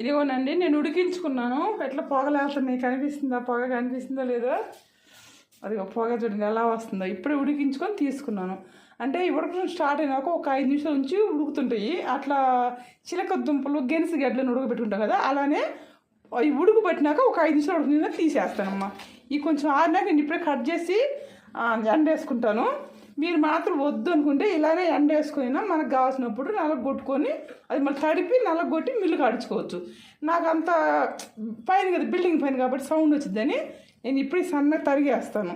ఇదిగోనండి నేను ఉడికించుకున్నాను. ఎట్లా పొగలేస్తున్నాయి కనిపిస్తుందా పొగ కనిపిస్తుందో లేదో? అది పొగ చూడండి ఎలా వస్తుందో. ఇప్పుడే ఉడికించుకొని తీసుకున్నాను. అంటే ఈ ఉడకడం స్టార్ట్ అయినాక ఒక ఐదు నిమిషాల నుంచి ఉడుకుతుంటాయి. అట్లా చిలక దుంపలు గెనిసి గడ్డలను ఉడకబెట్టుకుంటాం కదా అలానే అవి ఉడుకుపెట్టినాక ఒక ఐదు నిమిషాలు ఉడికినాక తీసేస్తానమ్మా. ఈ కొంచెం ఆరినాక నేను ఇప్పుడే కట్ చేసి ఆ, ఎండ వేసుకుంటాను మీరు మాత్రం వద్దు అనుకుంటే ఇలానే ఎండ వేసుకున్నా మనకు కావాల్సినప్పుడు నలగొట్టుకొని అది మళ్ళీ తడిపి నలగొట్టి మిల్లు కడుచుకోవచ్చు. నాకు అంత పైన కదా బిల్డింగ్ పైన కాబట్టి సౌండ్ వచ్చిందని నేను ఇప్పుడు సన్నగా తరిగేస్తాను.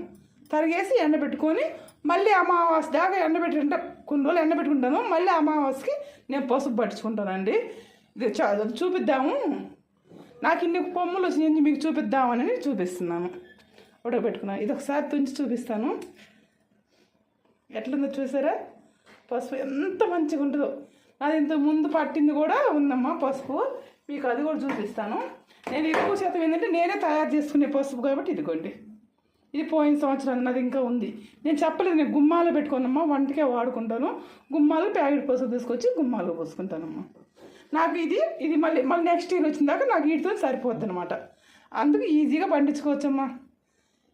తరిగేసి ఎండబెట్టుకొని మళ్ళీ అమావాస్య దాకా ఎండబెట్టుకుంటే కొన్ని రోజులు ఎండబెట్టుకుంటాను మళ్ళీ అమావాస్యకి నేను పసుపు పట్టించుకుంటానండి. ఇది చా చూపిద్దాము. నాకు ఇన్ని కొమ్ములు వచ్చినాయి మీకు చూపిద్దామని చూపిస్తున్నాను. ఉడకబెట్టుకున్నాను ఇది ఒకసారి తుంచి చూపిస్తాను. ఎట్లుందో చూసారా? పసుపు ఎంత మంచిగా ఉంటుందో. అది ఇంత ముందు పట్టింది కూడా ఉందమ్మా పసుపు. మీకు అది కూడా చూపిస్తాను. నేను ఎక్కువ శాతం ఏంటంటే నేనే తయారు చేసుకునే పసుపు కాబట్టి ఇదిగోండి. ఇది పోయిన సంవత్సరం నాది ఇంకా ఉంది. నేను చెప్పలేదు నేను గుమ్మాలు పెట్టుకోనమ్మా వంటకే వాడుకుంటాను. గుమ్మాలు ప్యాకెట్ పసుపు తీసుకొచ్చి గుమ్మాలు పోసుకుంటానమ్మా. నాకు ఇది ఇది మళ్ళీ మళ్ళీ నెక్స్ట్ ఇయర్ వచ్చిన దాకా నాకు వీటితో సరిపోద్ది అనమాట అందుకు ఈజీగా పండించుకోవచ్చమ్మా.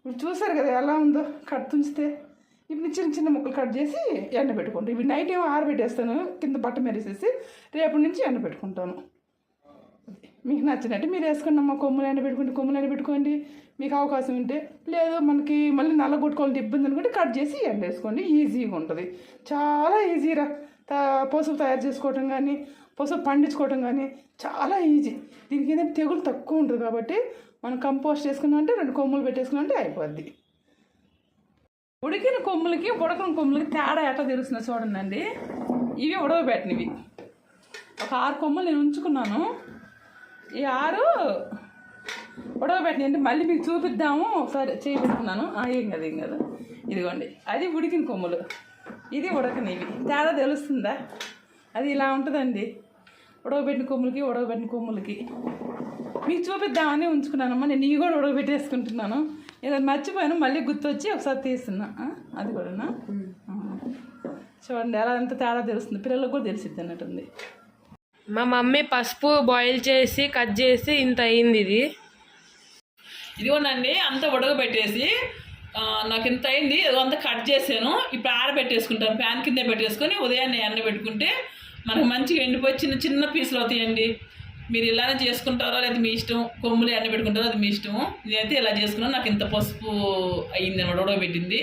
ఇప్పుడు చూసారు కదా ఎలా ఉందో? కట్ ఇవి ఇప్పుడు చిన్న చిన్న ముక్కలు కట్ చేసి ఎండ పెట్టుకుంటాను ఇవి నైట్ ఏమో ఆరబెట్టేస్తాను కింద బట్ట మెరిసేసి రేపటి నుంచి ఎండ పెట్టుకుంటాను. మీకు నచ్చినట్టు మీరు వేసుకోండి అమ్మ కొమ్ములు ఎండ పెట్టుకుంటే కొమ్ములు ఎండ పెట్టుకోండి. మీకు అవకాశం ఉంటే లేదు మనకి మళ్ళీ నల్ల కొట్టుకోవాలంటే ఇబ్బంది అనుకుంటే కట్ చేసి ఎండ వేసుకోండి. ఈజీగా ఉంటుంది. చాలా ఈజీరా త పసుపు తయారు చేసుకోవటం కానీ పసుపు పండించుకోవటం కానీ చాలా ఈజీ. దీనికి ఏంటంటే తెగులు తక్కువ ఉంటుంది కాబట్టి మనం కంపోస్ట్ చేసుకున్నామంటే రెండు కొమ్ములు పెట్టేసుకున్నామంటే అయిపోద్ది. ఉడికిన కొమ్ములకి ఉడకని కొమ్ములకి తేడా ఎట్లా తెలుస్తుందో చూడండి ఇవి ఉడకబెట్టినవి ఒక ఆరు కొమ్మలు నేను ఉంచుకున్నాను. ఈ ఆరు ఉడవబెట్టినవి. అంటే మళ్ళీ మీకు చూపిద్దాము. ఒకసారి చేయి ఏం కదా ఏం కదా. ఇదిగోండి. అది ఉడికిన కొమ్ములు. ఇది ఉడకనివి. తేడా తెలుస్తుందా? అది ఇలా ఉంటుందండి. ఉడకబెట్టిన కొమ్ములకి ఉడకబెట్టిన కొమ్ములకి. మీకు చూపిద్దామని ఉంచుకున్నానమ్మా నేను ఇవి కూడా ఉడకబెట్టేసుకుంటున్నాను. ఏదో మర్చిపోయాను మళ్ళీ గుర్తొచ్చి ఒకసారి తీస్తున్నా. అది కూడానా. చూడండి ఎలా ఎంత తేడా తెలుస్తుంది. పిల్లలకు కూడా తెలిసిద్ది అన్నట్టుంది. మా మమ్మీ పసుపు బాయిల్ చేసి కట్ చేసి ఇంత అయింది ఇది. ఇదిగోనండి అంతా ఉడకబెట్టేసి నాకు ఇంత అయింది. అంతా కట్ చేసాను. ఇప్పుడు ఆరబెట్టేసుకుంటాను. ఫ్యాన్ కింద పెట్టేసుకొని ఉదయాన్నే ఎండబెట్టుకుంటే మనకు మంచిగా ఎండిపోయి చిన్న చిన్న పీసులు అవుతాయండి. మీరు ఇలానే చేసుకుంటారో లేదా మీ ఇష్టం కొమ్ములు ఎండబెట్టుకుంటారో అది మీ ఇష్టము నేనైతే ఇలా చేసుకున్నాను. నాకు ఇంత పసుపు అయ్యింది అనమాట ఉడకబెట్టింది.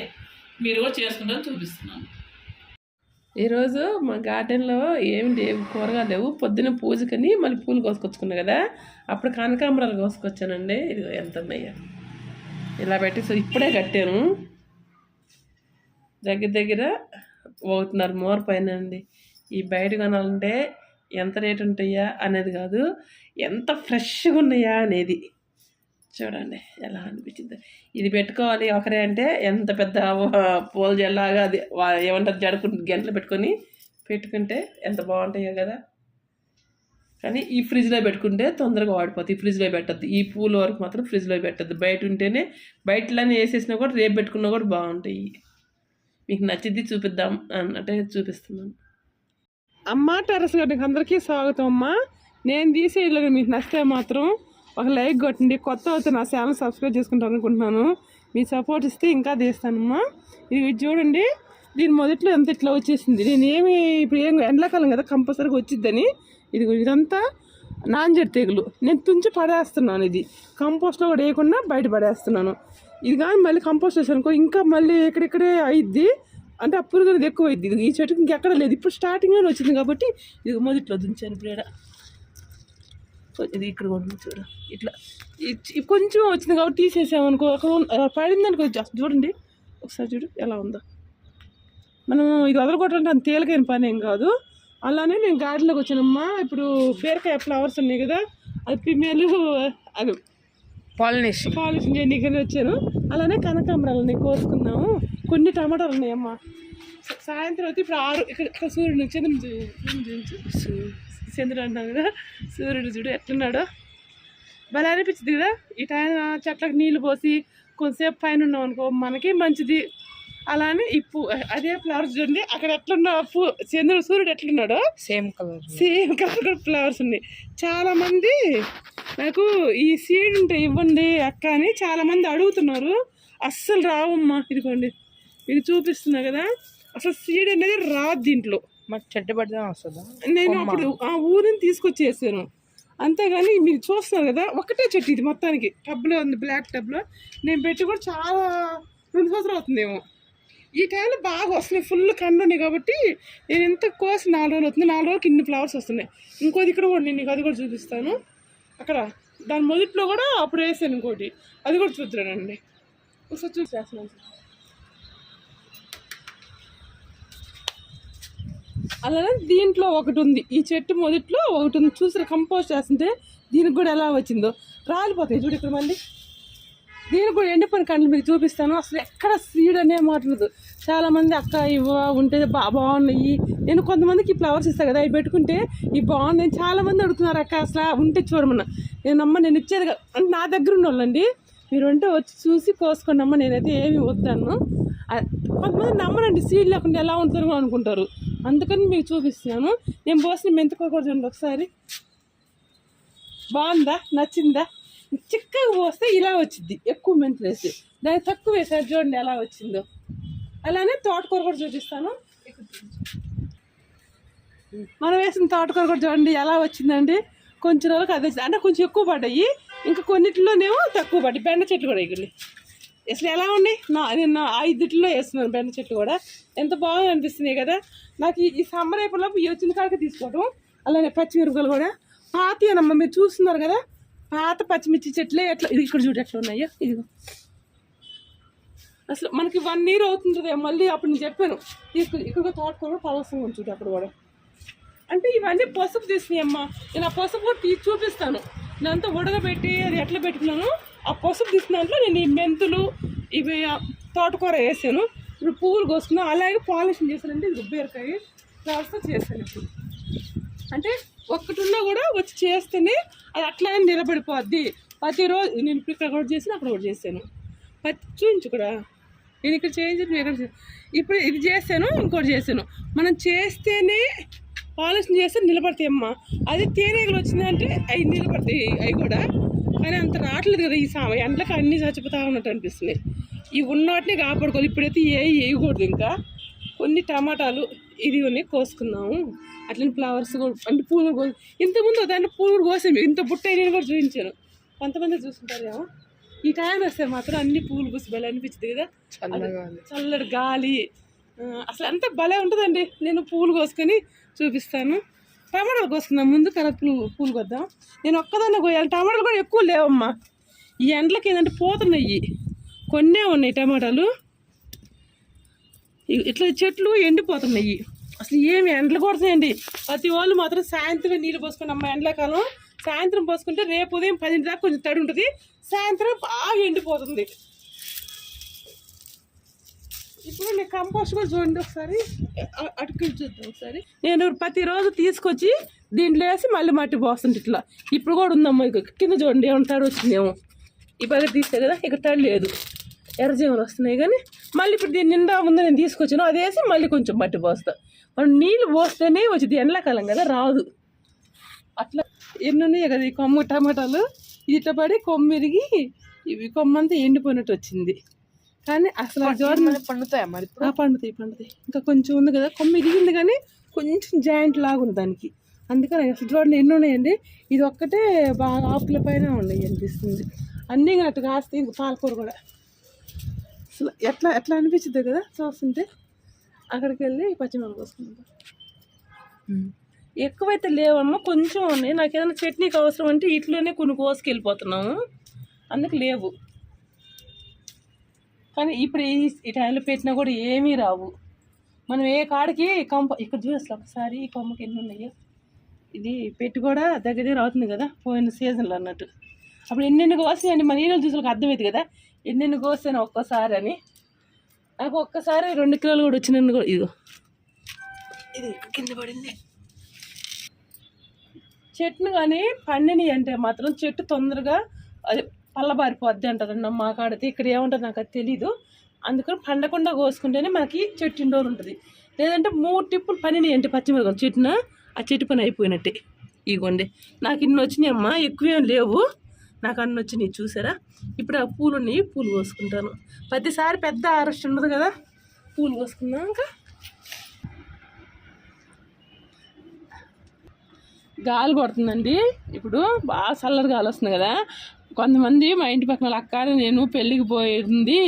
మీరు కూడా చేసుకుంటారని చూపిస్తున్నాను. ఈరోజు మా గార్డెన్లో ఏమి లేవు కూరగాయలు లేవు. పొద్దున్న పూజకని మళ్ళీ పూలు కోసుకొచ్చుకున్నా కదా అప్పుడు కనకాంబరాలు కోసుకొచ్చానండి. ఇది ఎంత ఉన్నాయా. ఇలా పెట్టేసి ఇప్పుడే కట్టాను. దగ్గర దగ్గర ఒకటిన్నర మోర పైన అండి. ఈ బయట కొనాలంటే ఎంత రేటు ఉంటాయా అనేది కాదు ఎంత ఫ్రెష్గా ఉన్నాయా అనేది. చూడండి ఎలా అనిపించింది. ఇది పెట్టుకోవాలి ఒకరే అంటే ఎంత పెద్ద పూల జల్లాగా అది ఏమంటారు జడుకు గంటలు పెట్టుకొని పెట్టుకుంటే ఎంత బాగుంటాయో కదా. కానీ ఈ ఫ్రిడ్జ్లో పెట్టుకుంటే తొందరగా వాడిపోతుంది ఈ ఫ్రిడ్జ్లో పెట్టద్దు. ఈ పూల వరకు మాత్రం ఫ్రిడ్జ్లో పెట్టద్దు. బయట ఉంటేనే బయటలోనే వేసేసినా కూడా రేపు పెట్టుకున్నా కూడా బాగుంటాయి. మీకు నచ్చిద్ది చూపిద్దాం అన్నట్టే చూపిస్తున్నాను. అమ్మ టెరస్ గార్డెన్కి అందరికీ స్వాగతం అమ్మా. నేను తీసే ఇల్లు మీకు నచ్చితే మాత్రం ఒక లైక్ కొట్టండి. కొత్త అయితే నా ఛానల్ సబ్స్క్రైబ్ చేసుకుంటాను అనుకుంటున్నాను. మీ సపోర్ట్ ఇస్తే ఇంకా తీస్తానమ్మా ఇది చూడండి. దీని మొదట్లో ఎంత ఇట్లా వచ్చేసింది? నేను ఏమి ఇప్పుడు ఏం ఎండాకాలం కదా కంపల్సరీగా వచ్చిద్దని. ఇది ఇదంతా నాంజడి తెగులు. నేను తుంచి పడేస్తున్నాను ఇది. కంపోస్ట్లో కూడా వేయకుండా బయట పడేస్తున్నాను. ఇది కానీ మళ్ళీ కంపోస్ట్ వేసానుకో ఇంకా మళ్ళీ ఇక్కడిక్కడే అయిద్ది. అంటే ఆ పురుగు అనేది ఎక్కువ అయింది ఈ చెట్టుకి ఇంకెక్కడ లేదు. ఇప్పుడు స్టార్టింగ్లో వచ్చింది కాబట్టి ఇది మొదట్లో దించాను ఇప్పుడు. ఇది ఇక్కడ కూడా ఉంది చూడ. ఇట్లా. కొంచెం వచ్చింది కాబట్టి తీసేసామనుకో ఆ పడింది అనుకో జస్ట్ చూడండి. ఒకసారి చూడు ఎలా ఉందో. మనం ఇది వదలగొట్టాలంటే అంత తేలికైన పని ఏం కాదు. అలానే నేను గార్డెన్లోకి వచ్చానమ్మా. ఇప్పుడు పేరకాయ ఫ్లవర్స్ ఉన్నాయి కదా. అది ఫిమేలు అది పాలినేషన్. పాలిష్ చేయడానికి వచ్చాను. అలానే కనకాంబరాలు ఉన్నాయి. కోసుకున్నాము కొన్ని టమాటాలు ఉన్నాయమ్మా సాయంత్రం అయితే ఇప్పుడు ఆరు ఇక్కడ ఇక్కడ సూర్యుడు చంద్రుడు చూ- చంద్రుడు చూపించు చంద్రుడు అంటున్నాను కదా. సూర్యుడు చూడు ఎట్లున్నాడో. భలే అనిపించింది కదా. ఈ టైం చెట్లకు నీళ్ళు పోసి కొంతసేపు పైన ఉన్నాం అనుకో మనకి మంచిది. అలానే ఈ పూ అదే ఫ్లవర్స్ చూడండి అక్కడ ఎట్లున్న పూ చంద్రుడు సూర్యుడు ఎట్లున్నాడో. Same colour same colour flowers ఉన్నాయి. చాలా మంది నాకు ఈ సీడ్ ఉంటే ఇవ్వండి అక్క అని చాలా మంది అడుగుతున్నారు. అస్సలు రావమ్మా ఇదిగోండి. ఇది చూపిస్తున్నా కదా? అసలు సీడ్ అనేది రాదు దీంట్లో. చెట్టు పడితే వస్తుందా? నేను అప్పుడు ఆ ఊరిని తీసుకొచ్చేసాను. అంతేగాని మీరు చూస్తున్నారు కదా ఒకటే చెట్టు ఇది మొత్తానికి. టబ్లో ఉంది బ్లాక్ టబ్లో. నేను పెట్టి కూడా చాలా రెండు సంవత్సరాలు అవుతుందేమో. ఈ టైంలో బాగా వస్తున్నాయి ఫుల్ కండు ఉన్నాయి కాబట్టి నేను ఎంత కోసి నాలుగు రోజులు అవుతుంది నాలుగు రోజులకి ఇన్ని ఫ్లవర్స్ వస్తున్నాయి. ఇంకోది ఇక్కడ కూడా నేను నీకు అది కూడా చూపిస్తాను. అక్కడ దాని మొదట్లో కూడా అప్పుడు వేసాను ఇంకోటి. అది కూడా చూద్దానండి ఒకసారి చూసేస్తున్నాను అలానే దీంట్లో ఒకటి ఉంది. ఈ చెట్టు మొదట్లో ఒకటి ఉంది. చూసిన కంపోస్ట్ చేస్తుంటే దీనికి కూడా ఎలా వచ్చిందో? రాలిపోతాయి చూడు ఇక్కడ మళ్ళీ. దీనికి కూడా ఎండిపోయిన కండ్లు మీకు చూపిస్తాను. అసలు ఎక్కడ సీడ్ అనే మాట్లాడదు చాలామంది అక్క ఇవ్వ ఉంటే బా బాగున్నాయి. నేను కొంతమందికి ఫ్లవర్స్ ఇస్తాను కదా అవి పెట్టుకుంటే ఇవి బాగున్నాయి. చాలామంది అడుగుతున్నారు అక్క అసలు ఉంటే చూడమన్న. నేను అమ్మ నేను ఇచ్చేది కదా. అంటే నా దగ్గర ఉన్న వాళ్ళండి. మీరు ఉంటే వచ్చి చూసి కోసుకోండి అమ్మ నేనైతే ఏమి వద్దాను కొంతమంది నమ్మనండి సీడ్ లేకుండా ఎలా ఉంటారు అనుకుంటారు. అందుకని మీకు చూపిస్తున్నాను. నేను పోసిన మెంతుకోకూడదు చూడండి ఒకసారి. బాగుందా? నచ్చిందా? చిక్కగా పోస్తే ఇలా వచ్చింది ఎక్కువ మెంతులు వేసి దాన్ని తక్కువ వేసారు చూడండి ఎలా వచ్చిందో. అలానే తోటకూర కూడా చూపిస్తాను. మనం వేసిన తోటకూర కూడా చూడండి ఎలా వచ్చిందండి. కొంచెం రోజులకు అదే అంటే కొంచెం ఎక్కువ పడ్డాయి. ఇంకా కొన్నిటిలోనేమో తక్కువ పడ్డాయి. బెండ చెట్లు కూడా ఎగిలి అసలు ఎలా ఉన్నాయి? నా నేను ఐదుట్లో వేస్తున్నాను బెండ చెట్టు కూడా. ఎంత బాగా అనిపిస్తున్నాయి కదా. నాకు ఈ- సమ్మర్ అయిపోయినప్పుడు ఈ వచ్చిన కాడికి తీసుకోవడం అలానే పచ్చిమిరపకాయలు కూడా. పాత అనమ్మ మీరు చూస్తున్నారు కదా. పాత పచ్చిమిర్చి చెట్లే ఎట్లా ఇది ఇక్కడ చూడు ఎట్లా ఉన్నాయో. ఇదిగో. అసలు మనకి వన్ ఇయర్ అవుతుంది మళ్ళీ అప్పుడు నేను చెప్పాను. తీసుకు ఇక్కడ తోటకూర కూడా పలవసం ఉంచుంటే అక్కడ కూడా. అంటే ఇవన్నీ పసుపు తీసినాయి అమ్మ. నేను ఆ పసుపు కూడా తీసి చూపిస్తాను. నేనంతా ఉడకబెట్టి అది ఎట్లా పెట్టుకున్నాను? ఆ పసుపు తీసిన దాంట్లో నేను ఈ మెంతులు ఇవి తోటకూర వేసాను. ఇప్పుడు పువ్వులు కోసుకున్నాను అలాగే పాలిషింగ్ చేశానంటే ఇది బీరకాయ ఫ్లవర్స్తో చేశాను ఇప్పుడు. అంటే ఒక్కటి ఉన్నా కూడా వచ్చి చేస్తేనే అది అట్లానే నిలబడిపోద్ది. ప్రతిరోజు నేను ఇప్పుడు ఇక్కడ కూడా చేసిన అక్కడ కూడా చేశాను. ప్రతి చూపించు కూడా. నేను ఇక్కడ చేయించి ఇక్కడ ఇప్పుడు ఇది చేశాను ఇంకోటి చేశాను. మనం చేస్తేనే ఆలోచన చేస్తే నిలబడతాయి అమ్మ. అది తేనెగలు వచ్చిందంటే అవి నిలబడతాయి అవి కూడా. కానీ అంత రావట్లేదు కదా ఈ సా ఎండలకు అన్నీ చచ్చిపోతా ఉన్నట్టు అనిపిస్తుంది. ఇవి ఉన్న వాటిని కాపాడుకోవాలి. ఇప్పుడైతే ఏ వేయకూడదు ఇంకా. కొన్ని టమాటాలు ఇది ఉన్నాయి కోసుకుందాము. అట్లనే ఫ్లవర్స్ కూడా అంటే పూలు కో ఇంతకుముందు దాంట్లో పూలు కూడా కోసాము ఇంత బుట్ట నేను కూడా చూపించాను. కొంతమంది చూసుకుంటారేమో. ఈ టైం వస్తే మాత్రం అన్ని పూలు పూసి భలే అనిపించింది కదా. చల్లటి గాలి. అసలు అంత భలే ఉంటుందండి. నేను పూలు కోసుకొని చూపిస్తాను. టమాటాలు కోసుకుందాం. ముందు తర్వాత పూలు పూలు కొద్దాం. నేను ఒక్కదాన్ని కోయాలి టమాటాలు కూడా ఎక్కువ లేవమ్మా. ఈ ఎండలకి ఏంటంటే పోతున్నాయి. కొన్నే ఉన్నాయి టమాటాలు. ఇట్లా చెట్లు ఎండిపోతున్నాయి. అసలు ఏమి ఎండలు కొడుతున్నాయండి. ప్రతి వాళ్ళు మాత్రం సాయంత్రం నీళ్ళు పోసుకుని అమ్మ ఎండాకాలం. సాయంత్రం పోసుకుంటే రేపు ఉదయం పదింటి దాకా కొంచెం తడి ఉంటుంది. సాయంత్రం బాగా ఎండిపోతుంది. ఇప్పుడు నేను కంపోస్ట్ కూడా చూడండి ఒకసారి. అటుకులు చూద్దాం ఒకసారి. నేను ప్రతిరోజు తీసుకొచ్చి దీంట్లో వేసి మళ్ళీ మట్టి పోస్తుంటే ఇట్లా. ఇప్పుడు కూడా ఉందమ్మా ఇక కింద చూడండి ఏమైనా తడి వచ్చిందేమో. ఈ పక్కన తీస్తే కదా ఇక్కడ తడి లేదు. ఎర్రజీవులు వస్తున్నాయి కానీ మళ్ళీ ఇప్పుడు దీని నిండా ముందు నేను తీసుకొచ్చాను అది వేసి మళ్ళీ కొంచెం మట్టి పోస్తా. మనం నీళ్ళు పోస్తేనే వచ్చింది ఎండాకాలం కదా రాదు. అట్లా ఎన్నున్నాయి కదా ఈ కొమ్మ టమాటాలు. ఇట్లా పడి కొమ్మిరిగి ఇవి కొమ్మంతా ఎండిపోయినట్టు వచ్చింది. కానీ అసలు మరి పండుతాయా మరి పండుతాయి పండుతాయి. ఇంకా కొంచెం ఉంది కదా కొమ్మ ఇరిగింది కానీ కొంచెం జాయింట్ లాగా ఉంది దానికి. అందుకని అసలు చూడండి ఎన్ని ఉన్నాయండి? ఇది ఒక్కటే బాగా ఆకుల పైన ఉన్నాయి అనిపిస్తుంది. అన్నీ అటు కాస్తాయి ఇంక పాలకూర కూడా. అసలు ఎట్లా ఎట్లా అనిపించింది కదా చూస్తుంటే అక్కడికి వెళ్ళి పచ్చిమిరపకాయ కోసుకుంటాం ఎక్కువైతే లేవమ్మా కొంచెం ఉన్నాయి. నాకు ఏదైనా చట్నీకి అవసరం అంటే ఇట్లోనే కొన్ని కోసుకెళ్ళిపోతున్నాము. అందుకు లేవు. కానీ ఇప్పుడు ఈ ఈ టైంలో పెట్టినా కూడా ఏమీ రావు. మనం ఏ కాడికి కంప ఇక్కడ చూసి ఒకసారి ఈ కొమ్మకి ఎన్ని ఉన్నాయో. ఇది పెట్టి కూడా దగ్గర దగ్గర అవుతుంది కదా పోయిన సీజన్లో అన్నట్టు. అప్పుడు ఎన్నెన్ని కోసాయండి మన ఈరోజు చూసులకు అర్థమైంది కదా ఎన్నెన్ని కోసాను ఒక్కసారి అని. నాకు ఒక్కసారి రెండు కిలోలు కూడా వచ్చినాను కూడా ఇదో ఇది కింద పడింది. చెట్టును కానీ పండిని అంటే మాత్రం చెట్టు తొందరగా అది పల్లబారిపోద్ది అంటారండి మా కాడైతే ఇక్కడ ఏముంటుంది నాకు అది తెలీదు. అందుకని పండకుండా కోసుకుంటేనే మనకి చెట్టు ఇండోర్ ఉంటుంది. లేదంటే మూడు టిప్పులు పనిని ఏంటి పచ్చిమిరపకాయలు చెట్టున? ఆ చెట్టు పని అయిపోయినట్టే. ఇగోండి నాకు ఇన్ని వచ్చినాయి అమ్మా ఎక్కువేం లేవు. నాకు అన్ని వచ్చినాయి చూసారా? ఇప్పుడు ఆ పూలు ఉన్నాయి పూలు కోసుకుంటాను. ప్రతిసారి పెద్ద అరెస్ట్ ఉండదు కదా? పూలు కోసుకున్నాక గాలి కొడుతుందండి. ఇప్పుడు బాగా చల్లటి గాలి వస్తుంది కదా? కొంతమంది మా ఇంటి పక్కన వాళ్ళ అక్క నేను పెళ్ళికి పోయింది.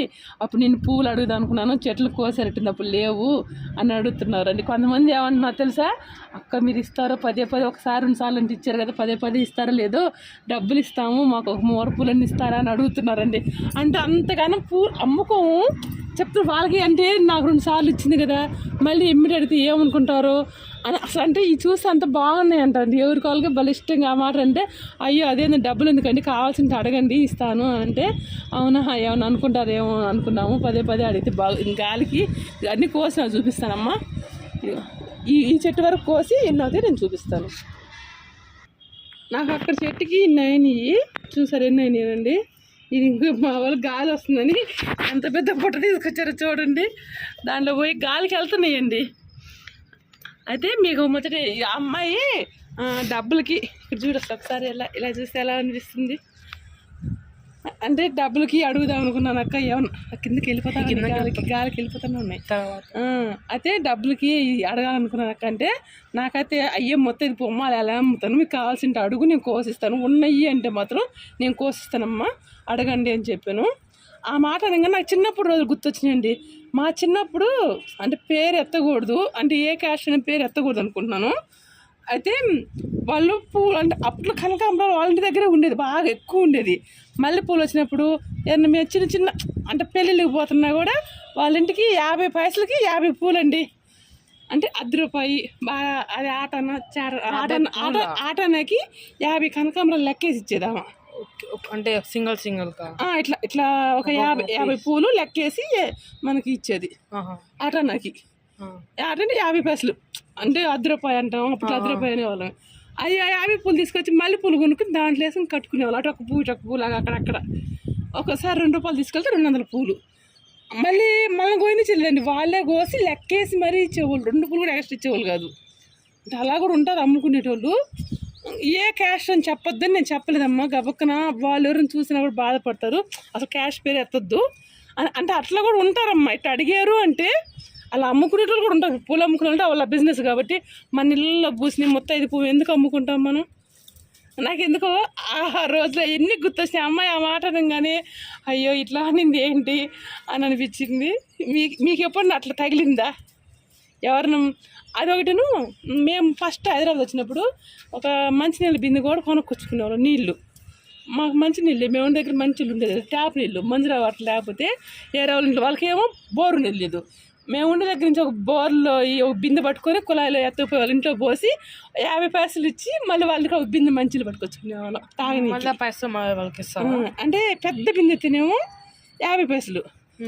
అప్పుడు నేను పూలు అడుగుదాం అనుకున్నాను. చెట్లు కోసేటట్టుంది. అప్పుడు లేవు అని అడుగుతున్నారు అండి కొంతమంది ఏమంటున్నారు తెలుసా? అక్క మీరు ఇస్తారో పదే పదే ఒకసారి రెండు సార్లు అంటే ఇచ్చారు కదా పదే పదే ఇస్తారో లేదో డబ్బులు ఇస్తాము మాకు ఒక మూర పూలన్నీ ఇస్తారా అని అడుగుతున్నారండి. అంటే అంతగానో పూ అమ్ముకోము. చెప్తే వాళ్ళకి అంటే నాకు రెండు సార్లు ఇచ్చింది కదా మళ్ళీ ఎమ్మిడి అడిగితే ఏమనుకుంటారు? అని అసలు అంటే ఈ చూస్తే అంత బాగున్నాయి అంటండి ఎవరి కాళ్ళకి బలిష్టంగా ఆ మాట అంటే అయ్యో అదేంది డబ్బులు ఎందుకండి? కావాల్సింది అడగండి ఇస్తాను అంటే అవునా ఏమన్నా అనుకుంటారేమో అనుకున్నాము. పదే పదే అడిగితే బాగు ఇంక గాలికి అన్నీ కోసి నాకు చూపిస్తానమ్మా ఈ ఈ చెట్టు వరకు కోసి ఎన్నో నేను చూపిస్తాను. నాకు అక్కడ చెట్టుకి ఇన్ని చూసారు ఎన్ని అయినాయండి ఇది ఇంకో మా వాళ్ళు గాలి వస్తుందని ఎంత పెద్ద పుట్ట తీసుకొచ్చారో చూడండి. దాంట్లో పోయి గాలికి వెళ్తున్నాయండి. అయితే మీకు మొదట అమ్మాయి డబ్బులకి ఇక్కడ చూడొచ్చు ఒకసారి ఎలా ఇలా చూస్తే ఎలా అనిపిస్తుంది. అంటే డబ్బులకి అడుగుదాం అనుకున్నాను అక్క ఏమన్నా? కిందకి వెళ్ళిపోతాను గాలికి గాలికి వెళ్ళిపోతానే ఉన్నాయి. అయితే డబ్బులకి అడగాలనుకున్నాను అక్క అంటే నాకైతే అయ్యే మొత్తం ఇది బొమ్మలు ఎలా అమ్ముతాను? మీకు కావాల్సింటే అడుగు నేను కోసిస్తాను. ఉన్నాయి అంటే మాత్రం నేను కోసిస్తానమ్మా అడగండి అని చెప్పాను. ఆ మాట అనగా నాకు చిన్నప్పుడు రోజు గుర్తొచ్చినాయండి. మా చిన్నప్పుడు అంటే పేరు ఎత్తకూడదు అంటే ఏ క్యాష్ అనే పేరు ఎత్తకూడదు అనుకుంటున్నాను. అయితే వాళ్ళు పూలు అంటే అప్పట్లో కనకాంబరాలు వాళ్ళ ఇంటి దగ్గరే ఉండేది బాగా ఎక్కువ ఉండేది. మల్లె పూలు వచ్చినప్పుడు ఏదైనా మేము చిన్న చిన్న అంటే పెళ్ళిళ్ళకి పోతున్నా కూడా వాళ్ళ ఇంటికి యాభై పైసలకి యాభై పూలండి. అంటే అర్ధ రూపాయి బాగా అది ఆటన చార ఆటన ఆట ఆటనకి యాభై కనకాంబరాలు లెక్కేసి ఇచ్చేదామా. అంటే సింగిల్ సింగిల్ ఇట్లా ఇట్లా ఒక యాభై యాభై పూలు లెక్కేసి మనకి ఇచ్చేది. ఆటనకి. అంటే యాభై పైసలు. అంటే అర్ధ రూపాయి అంటాం అప్పుడు అర్ధ రూపాయి అనేవాళ్ళం. అవి ఆ యాభై పూలు తీసుకొచ్చి మళ్ళీ పూలు కొనుక్కుని దాంట్లో వేసుకుని కట్టుకునేవాళ్ళు. అటు ఒక పువ్వు ఇటు ఒక పూలు అక్కడక్కడ. ఒకసారి రెండు రూపాయలు తీసుకెళ్తే రెండు వందల పూలు. మళ్ళీ మనం కోయిన చెల్లండి. వాళ్ళే కోసి లెక్కేసి మరీ ఇచ్చేవాళ్ళు. రెండు పూలు కూడా ఎక్స్ట్రా ఇచ్చేవాళ్ళు కాదు. అంటే అలా కూడా ఉంటారు అమ్ముకునేటోళ్ళు. ఏ క్యాష్ అని చెప్పొద్దని నేను చెప్పలేదమ్మా. గబక్కన వాళ్ళు ఎవరైనా చూసినా కూడా బాధపడతారు. అసలు క్యాష్ పేరు ఎత్తొద్దు. అంటే అట్లా కూడా ఉంటారమ్మా. ఇట్లా అడిగారు అంటే అలా అమ్ముకునేటోళ్ళు కూడా ఉంటారు. పూలు అమ్ముకునే వాళ్ళ బిజినెస్ కాబట్టి మన ఇళ్ళలో పూసిన మొత్తం ఇది పువ్వు. ఎందుకు అమ్ముకుంటాం మనం? నాకు ఎందుకో ఆ రోజులో ఎన్ని గుర్తొచ్చినాయి. అమ్మాయి ఆ మాట అనగానే అయ్యో ఇట్లా అనింది ఏంటి? అని అనిపించింది. మీకు మీకు ఎప్పుడు అట్లా తగిలిందా? ఎవరినో అదొకటిను మేము ఫస్ట్ హైదరాబాద్ వచ్చినప్పుడు ఒక మంచినీళ్ళ బిందె కూడా కొనుక్కొచ్చుకునేవాళ్ళం నీళ్ళు. మాకు మంచి నీళ్ళు. మేము దగ్గర మంచి నీళ్ళు ఉండేది. ట్యాప్ నీళ్ళు మంజురా వాటర్ లేకపోతే ఏరే వాళ్ళ ఇంట్లో వాళ్ళకేమో బోరు నీళ్ళు లేదు. మేము ఉండే దగ్గర నుంచి ఒక బోర్లో ఈ ఒక బిందె పట్టుకొని కుళాయిలో ఎత్తుకుపోయి వాళ్ళ ఇంట్లో పోసి యాభై పైసలు ఇచ్చి మళ్ళీ వాళ్ళకి ఒక బిందె మంచిలు పట్టుకొచ్చుకునేవాళ్ళం మళ్ళీ పైసలు వాళ్ళకి అంటే పెద్ద బిందె అయితేనేమో యాభై పైసలు.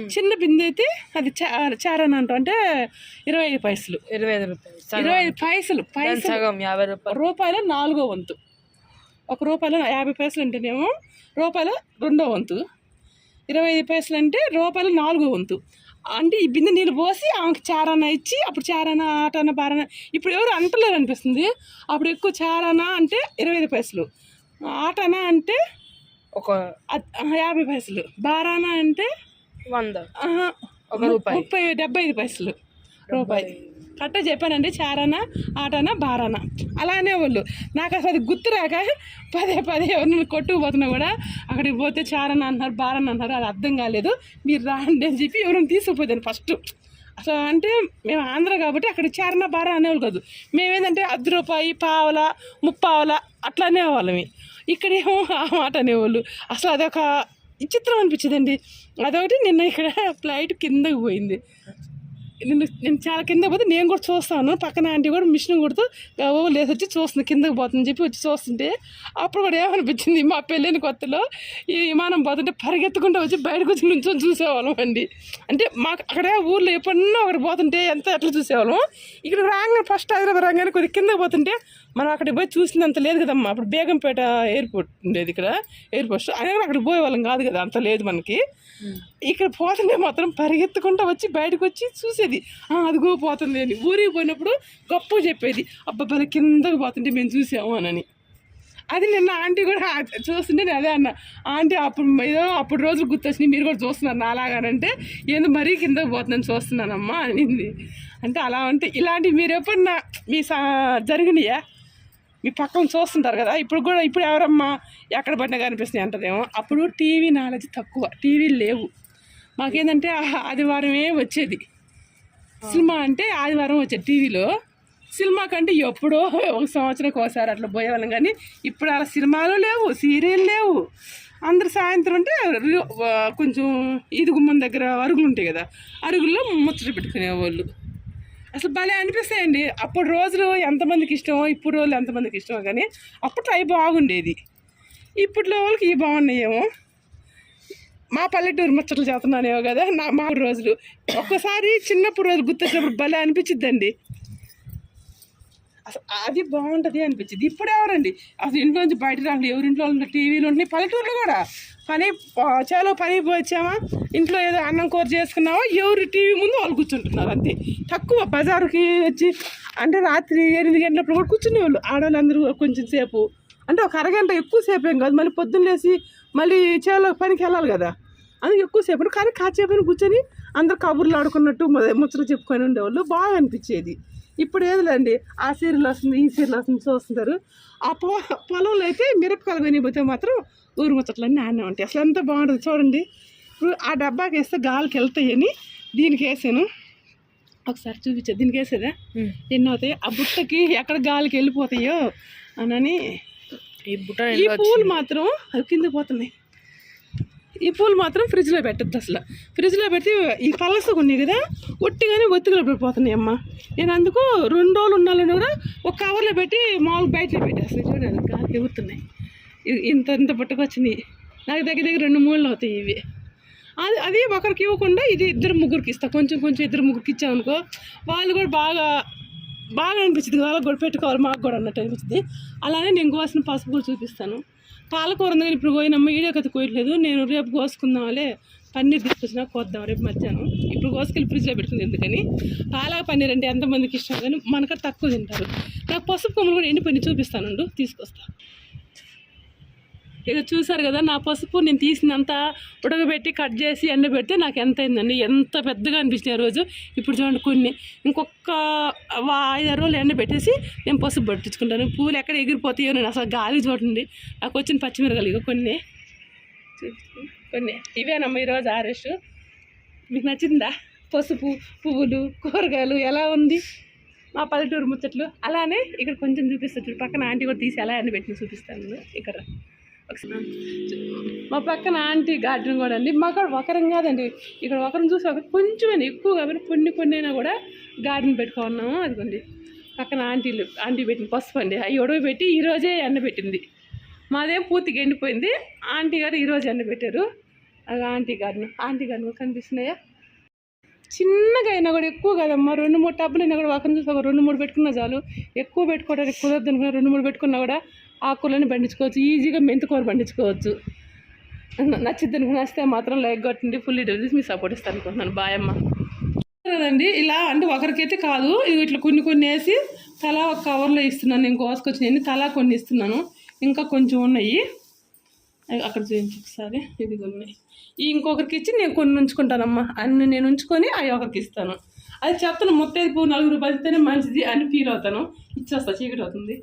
చిన్న బిందె అయితే అది చా- చారని అంటాం అంటే ఇరవై ఐదు పైసలు. ఇరవై ఐదు రూపాయలు. ఇరవై ఐదు పైసలు. పైసలు యాభై రూపాయలు. రూపాయల నాలుగో వంతు. ఒక రూపాయల యాభై పైసలు అంటేనేమో రూపాయల రెండో వంతు. ఇరవై ఐదు పైసలు అంటే రూపాయల నాలుగో వంతు. అంటే ఈ బిందె నీళ్ళు పోసి ఆమెకి చారాన ఇచ్చి అప్పుడు చారాన ఆటన బారాన ఇప్పుడు ఎవరు అంటలేరు అనిపిస్తుంది. అప్పుడు ఎక్కువ చారాన అంటే ఇరవై ఐదు పైసలు. ఆటన అంటే ఒక యాభై పైసలు. బారాన అంటే వంద. ఒక రూపాయి. ముప్పై డెబ్బై ఐదు పైసలు. రూపాయి. కట్ట చెప్పానండి. చారన ఆటన బారన అలానే వాళ్ళు నాకు అసలు అది గుర్తురాక పదే పదే ఎవరిని కొట్టుకుపోతున్నా కూడా అక్కడికి పోతే చారన అన్నారు బారన అన్నారు అది అర్థం కాలేదు. మీరు రాండి అని చెప్పి ఎవరైనా తీసుకుపోతాను ఫస్ట్. అసలు అంటే మేము ఆంధ్ర కాబట్టి అక్కడ చారణ బారా అనేవాళ్ళు కాదు. మేమేంటంటే అర్ధ రూపాయి పావల ముప్పావల అట్లా అనేవాళ్ళమి ఇక్కడేమో ఆ మాట అనేవాళ్ళు. అసలు అదొక విచిత్రం అనిపించిందండి. అదొకటి నిన్న ఇక్కడ ఫ్లైట్ కిందకి పోయింది. నేను నేను చాలా కింద పోతే నేను కూడా చూస్తాను. పక్కన ఆంటీ కూడా మిషన్ కొడుతూ ఓ లేసి వచ్చి చూస్తుంది కిందకి పోతుందని చెప్పి వచ్చి చూస్తుంటే అప్పుడు కూడా ఏమనిపించింది మా పెళ్ళైన కొత్తలో? ఈ విమానం పోతుంటే పరిగెత్తుకుంటూ వచ్చి బయటకు వచ్చి నుంచొని చూసేవాళ్ళం అండి. అంటే మాకు అక్కడ ఊర్లో ఎప్పుడన్నా ఒకటి పోతుంటే ఎంత ఎట్లా చూసేవాళ్ళం? ఇక్కడ రాగానే ఫస్ట్ హైదరాబాద్ రాగానే కొద్దిగా కిందకి పోతుంటే మనం అక్కడికి పోయి చూసినంత లేదు కదమ్మా. అప్పుడు బేగంపేట ఎయిర్పోర్ట్ ఉండేది ఇక్కడ ఎయిర్పోర్ట్ అయినా కూడా అక్కడికి పోయేవాళ్ళం కాదు కదా అంత లేదు మనకి. ఇక్కడ పోతుంటే మాత్రం పరిగెత్తుకుంటూ వచ్చి బయటకు వచ్చి చూసేది. "ఆ, అదిగో పోతుంది అని. ఊరికి పోయినప్పుడు గొప్ప చెప్పేది. అబ్బాయి కిందకు పోతుంటే మేము చూసాము అని అది నిన్న ఆంటీ కూడా చూస్తుంటే నేను అదే అన్న. ఆంటీ అప్పుడు ఏదో అప్పుడు రోజులు గుర్తొచ్చినాయి మీరు కూడా చూస్తున్నారు నాలాగానంటే. ఏందో మరీ కిందకు పోతుందని చూస్తున్నానమ్మా అనింది. అంటే అలా అంటే ఇలాంటివి మీరు ఎప్పుడన్నా మీ సా జరిగినాయా? మీ పక్కన చూస్తుంటారు కదా ఇప్పుడు కూడా ఇప్పుడు ఎవరమ్మా ఎక్కడ పడినా కనిపిస్తున్నాయి అంటదేమో అప్పుడు టీవీ నాలెడ్జ్ తక్కువ టీవీలు లేవు. మాకేంటంటే ఆదివారమే వచ్చేది. సినిమా అంటే ఆదివారం వచ్చేది టీవీలో. సినిమా కంటే ఎప్పుడో ఒక సంవత్సరం ఒకసారి అట్లా పోయేవాళ్ళం కానీ ఇప్పుడు అలా సినిమాలు లేవు సీరియల్ లేవు. అందరు సాయంత్రం అంటే కొంచెం ఇది గుమ్మం దగ్గర అరుగులు ఉంటాయి కదా అరుగుల్లో ముచ్చట పెట్టుకునేవాళ్ళు. అసలు భలే అనిపిస్తాయండి. అప్పుడు రోజులు ఎంతమందికి ఇష్టమో ఇప్పుడు రోజులు ఎంతమందికి ఇష్టమో కానీ అప్పట్లో అవి బాగుండేది. ఇప్పట్లో వాళ్ళకి ఇవి బాగున్నాయేమో. మా పల్లెటూరు ముచ్చట్లు చేస్తున్నానేమో కదా నా మా రోజులు. ఒక్కసారి చిన్నప్పుడు రోజు గుర్తొచ్చినప్పుడు భలే అనిపించిద్దండి. అసలు అది బాగుంటుంది అనిపించింది. ఇప్పుడు ఎవరండి? అసలు ఇంట్లో నుంచి బయట రాండి ఎవరింట్లో టీవీలు ఉంటున్నాయి. పల్లెటూరులో కూడా పని చాలా పని పోయి వచ్చామా? ఇంట్లో ఏదో అన్నం కూర చేసుకున్నామా ఎవరు టీవీ ముందు వాళ్ళు కూర్చుంటున్నారు అంతే. తక్కువ బజారుకి వచ్చి అంటే రాత్రి ఎనిమిది గంటలప్పుడు కూడా కూర్చునే వాళ్ళు. ఆడవాళ్ళందరూ కొంచెం సేపు. అంటే ఒక అరగంట ఎక్కువసేపు ఏం కాదు. మళ్ళీ పొద్దున్న లేసి మళ్ళీ చేలో పనికి వెళ్ళాలి కదా. అందుకు ఎక్కువసేపు కానీ కాసేపు కూర్చొని అందరు కబుర్లు ఆడుకున్నట్టు ముచ్చట చెప్పుకొని ఉండేవాళ్ళు. బాగా అనిపించేది. ఇప్పుడు ఏదిలేండి? ఆ సీరియల్ వస్తుంది ఈ సీరియల్ వస్తుంది చూస్తుంటారు ఆ పొ పొలంలో అయితే మిరపకాయలు కొనిపోతే మాత్రం ఊరు ముచ్చట్లన్నీ ఆనే ఉంటాయి. అసలు ఎంత బాగుంటుంది చూడండి. ఇప్పుడు ఆ డబ్బాకి వేస్తే గాలికి వెళ్తాయని దీనికి వేసాను. ఒకసారి చూపించా దీనికి వేసేదా? ఎన్ని అవుతాయి? ఆ బుట్టకి ఎక్కడ గాలికి వెళ్ళిపోతాయో అనని ఈ బుట్ట ఈ పూలు మాత్రం అవి కింద పోతున్నాయి. ఈ పూలు మాత్రం ఫ్రిడ్జ్లో పెట్టద్దు అసలు. ఫ్రిడ్జ్లో పెడితే ఈ పలసగా ఉన్నాయి కదా ఒట్టిగానే ఒత్తిగా పడిపోతున్నాయి అమ్మ. నేను అందుకు రెండు రోజులు ఉన్నాలని కూడా ఒక కవర్లో పెట్టి మామూలు బయటలో పెట్టేస్తాను. చూడండి గాలికి ఎగుతున్నాయి ఇంత ఇంత పుట్టుకొచ్చినాయి నాకు దగ్గర దగ్గర రెండు మూలలు అవుతాయి ఇవి. అది అది ఒకరికి ఇవ్వకుండా ఇది ఇద్దరు ముగ్గురికి ఇస్తాను కొంచెం కొంచెం ఇద్దరు ముగ్గురికి ఇచ్చామనుకో వాళ్ళు కూడా బాగా బాగా అనిపించింది వాళ్ళకి కూడా పెట్టుకోవాలి మాకు కూడా అన్నట్టు అనిపించింది అలానే నేను కోసిన పసుపు కూడా చూపిస్తాను. పాలకూర ఉంది కానీ ఇప్పుడు పోయినమ్మ ఈడే కథ కోయట్లేదు నేను రేపు కోసుకుందాంలే. పన్నీర్ తీసుకొచ్చినా కోద్దాం రేపు మధ్యాహ్నం. ఇప్పుడు కోసుకెళ్ళి ఫ్రిడ్జ్లో పెట్టుకుంది ఎందుకని? పాలా పన్నీర్ అంటే ఎంతమందికి ఇష్టం? కానీ మనకు తక్కువ తింటారు. నాకు పసుపు కొమ్మలు కూడా ఎండిపోయి చూపిస్తానండు. తీసుకొస్తాను ఇక చూసారు కదా నా పసుపు నేను తీసినంత ఉడకబెట్టి కట్ చేసి ఎండబెడితే నాకు ఎంత అయిందండి ఎంత పెద్దగా అనిపించినాయి రోజు. ఇప్పుడు చూడండి కొన్ని. ఇంకొక ఐదారు రోజులు ఎండబెట్టేసి నేను పసుపు పట్టించుకుంటాను. పూలు ఎక్కడ ఎగిరిపోతాయో నేను అసలు గాలి చూడండి నాకు వచ్చిన పచ్చిమిరగలు ఇక కొన్ని. కొన్ని. ఇవేనమ్మా ఈరోజు ఆరెస్ట్ మీకు నచ్చిందా? పసుపు పువ్వులు కూరగాయలు ఎలా ఉంది? మా పల్లెటూరు ముచ్చట్లు. అలానే ఇక్కడ కొంచెం చూపిస్తాను పక్కన ఆంటీ కూడా తీసి ఎలా ఎండబెట్టి చూపిస్తాను ఇక్కడ. మా పక్కన ఆంటీ గార్డెన్ కూడా అండి మాకు ఒకరం కాదండి. ఇక్కడ ఒకరం చూసి ఒకరు కొంచెం ఎక్కువ కాబట్టి కొన్ని కొన్ని అయినా కూడా గార్డెన్ పెట్టుకున్నాము. అదిగోండి. పక్కన ఆంటీలు ఆంటీ పెట్టిన పసుపు అండి. అవి ఉడవ పెట్టి ఈరోజే ఎండబెట్టింది మాదేం పూర్తిగా ఎండిపోయింది. ఆంటీ గారు ఈరోజు ఎండబెట్టారు అది ఆంటీ గార్డెన్. ఆంటీ గార్డెన్ కనిపిస్తున్నాయా? చిన్నగా అయినా కూడా ఎక్కువ కదమ్మా. రెండు మూడు టబ్బులు అయినా కూడా ఒకరిని చూసి ఒక రెండు మూడు పెట్టుకున్నా చాలు. ఎక్కువ పెట్టుకోవడానికి కుదరదు అనుకున్నా రెండు మూడు పెట్టుకున్నా కూడా ఆకుకూరలని పండించుకోవచ్చు ఈజీగా మెంతికూర పండించుకోవచ్చు. నచ్చిద్దని నచ్చిద్ది మాత్రం లైక్ కొట్టండి ఫుల్ డీటెయిల్స్ మీ సపోర్ట్ ఇస్తాను అనుకుంటున్నాను. బాయమ్మ కదండి ఇలా అంటే ఒకరికైతే కాదు ఇది ఇట్లా కొన్ని కొన్ని వేసి తలా ఒక కవర్లో ఇస్తున్నాను. నేను కోసుకొచ్చినాయి తలా కొన్ని ఇస్తున్నాను. ఇంకా కొంచెం ఉన్నాయి. అక్కడ చూపించి ఒకసారి. ఇది ఉన్నాయి. ఇంకొకరికి ఇచ్చి నేను కొన్ని ఉంచుకుంటానమ్మా. అన్ని నేను ఉంచుకొని అవి ఒకరికి ఇస్తాను. అది చెప్తాను మొత్తం పువ్వు నలుగురు పంచితేనే మంచిది అని ఫీల్ అవుతాను. ఇచ్చేస్తా చీకటి అవుతుంది.